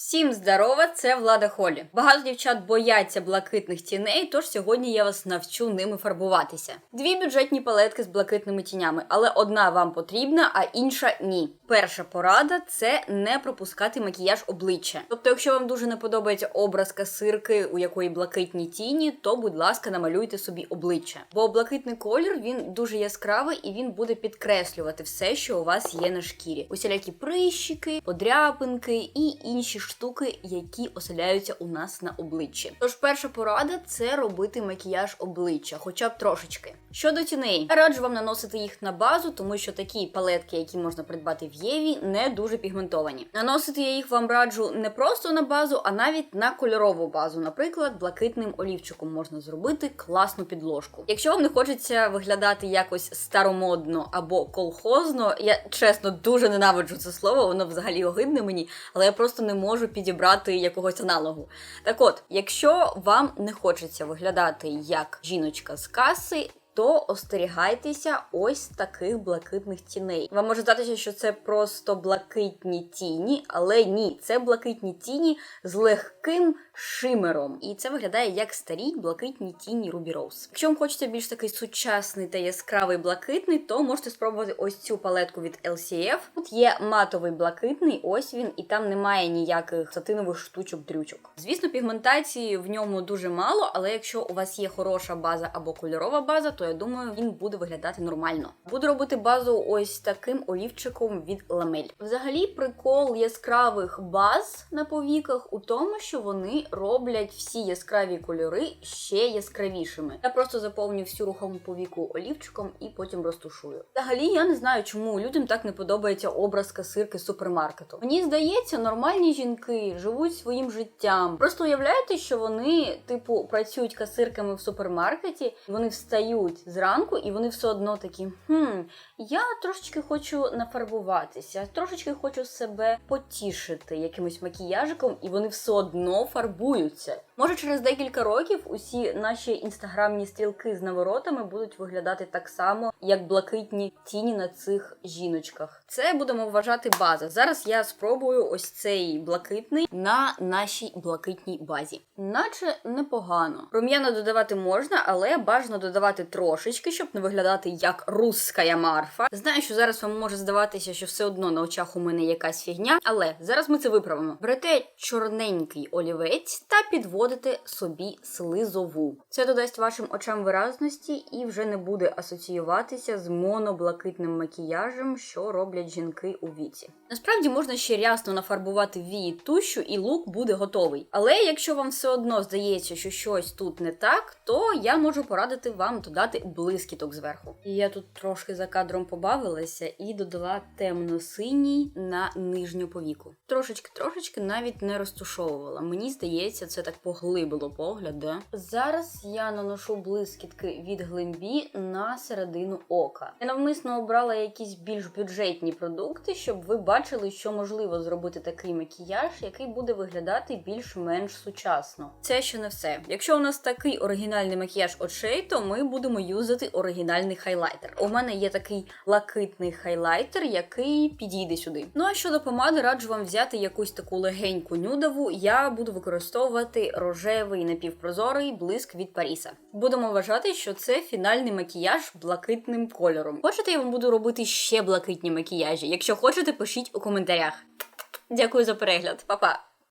Всім здорова, це Влада Холі. Багато дівчат бояться блакитних тіней, тож сьогодні я вас навчу ними фарбуватися. Дві бюджетні палетки з блакитними тінями, але одна вам потрібна, а інша ні. Перша порада це не пропускати макіяж обличчя. Тобто, якщо вам дуже не подобається образ касирки, у якої блакитні тіні, то будь ласка, намалюйте собі обличчя. Бо блакитний колір він дуже яскравий і він буде підкреслювати все, що у вас є на шкірі. Усілякі прищики, подряпинки і інші штуки, які оселяються у нас на обличчі. Тож перша порада це робити макіяж обличчя, хоча б трошечки. Щодо тіней, раджу вам наносити їх на базу, тому що такі палетки, які можна придбати в Єві, не дуже пігментовані. Наносити я їх вам раджу не просто на базу, а навіть на кольорову базу. Наприклад, блакитним олівчиком можна зробити класну підложку. Якщо вам не хочеться виглядати якось старомодно або колхозно, я чесно дуже ненавиджу це слово, воно взагалі огидне мені, але я просто не можу підібрати якогось аналогу. Так от, якщо вам не хочеться виглядати як жіночка з каси. То остерігайтеся ось таких блакитних тіней. Вам може здатися, що це просто блакитні тіні, але ні, це блакитні тіні з легким шимером. І це виглядає як старі блакитні тіні Ruby Rose. Якщо вам хочеться більш такий сучасний та яскравий блакитний, то можете спробувати ось цю палетку від LCF. Тут є матовий блакитний, ось він, і там немає ніяких сатинових штучок-дрючок. Звісно, пігментації в ньому дуже мало, але якщо у вас є хороша база або кольорова база, то я думаю, він буде виглядати нормально. Буду робити базу ось таким олівчиком від ламель. Взагалі, прикол яскравих баз на повіках у тому, що вони роблять всі яскраві кольори ще яскравішими. Я просто заповню всю рухому повіку олівчиком і потім розтушую. Взагалі, я не знаю, чому людям так не подобається образ касирки супермаркету. Мені здається, нормальні жінки живуть своїм життям. Просто уявляєте, що вони, типу, працюють касирками в супермаркеті, вони встають зранку, і вони все одно такі: хм, я трошечки хочу нафарбуватися, трошечки хочу себе потішити якимось макіяжиком, і вони все одно фарбуються. Може, через декілька років усі наші інстаграмні стрілки з наворотами будуть виглядати так само, як блакитні тіні на цих жіночках. Це будемо вважати база. Зараз я спробую ось цей блакитний на нашій блакитній базі. Наче непогано. Рум'яна додавати можна, але бажано додавати трошечки, щоб не виглядати як русская марфа. Знаю, що зараз вам може здаватися, що все одно на очах у мене якась фігня, але зараз ми це виправимо. Берете чорненький олівець та підводите собі слизову. Це додасть вашим очам виразності і вже не буде асоціюватися з моноблакитним макіяжем, що роблять жінки у віці. Насправді можна ще рясно нафарбувати вії тущу, і лук буде готовий. Але якщо вам все одно здається, що щось тут не так, то я можу порадити вам додати блискіток зверху. І я тут трошки за кадром побавилася і додала темно-синій на нижню повіку. Трошечки-трошечки навіть не розтушовувала. Мені здається, це так поглибило погляд. Да? Зараз я наношу блискітки від глимбі на середину ока. Я навмисно обрала якісь більш бюджетні продукти, щоб ви бачили, що можливо зробити такий макіяж, який буде виглядати більш-менш сучасно. Це ще не все. Якщо у нас такий оригінальний макіяж очей, то ми будемо юзати оригінальний хайлайтер. У мене є такий лакитний хайлайтер, який підійде сюди. Ну а щодо помади, раджу вам взяти якусь таку легеньку нюдову. Я буду використовувати рожевий напівпрозорий блиск від Паріса. Будемо вважати, що це фінальний макіяж блакитним кольором. Хочете, я вам буду робити ще блакитні макіяжі? Якщо хочете, пишіть у коментарях. Дякую за перегляд, Па-па!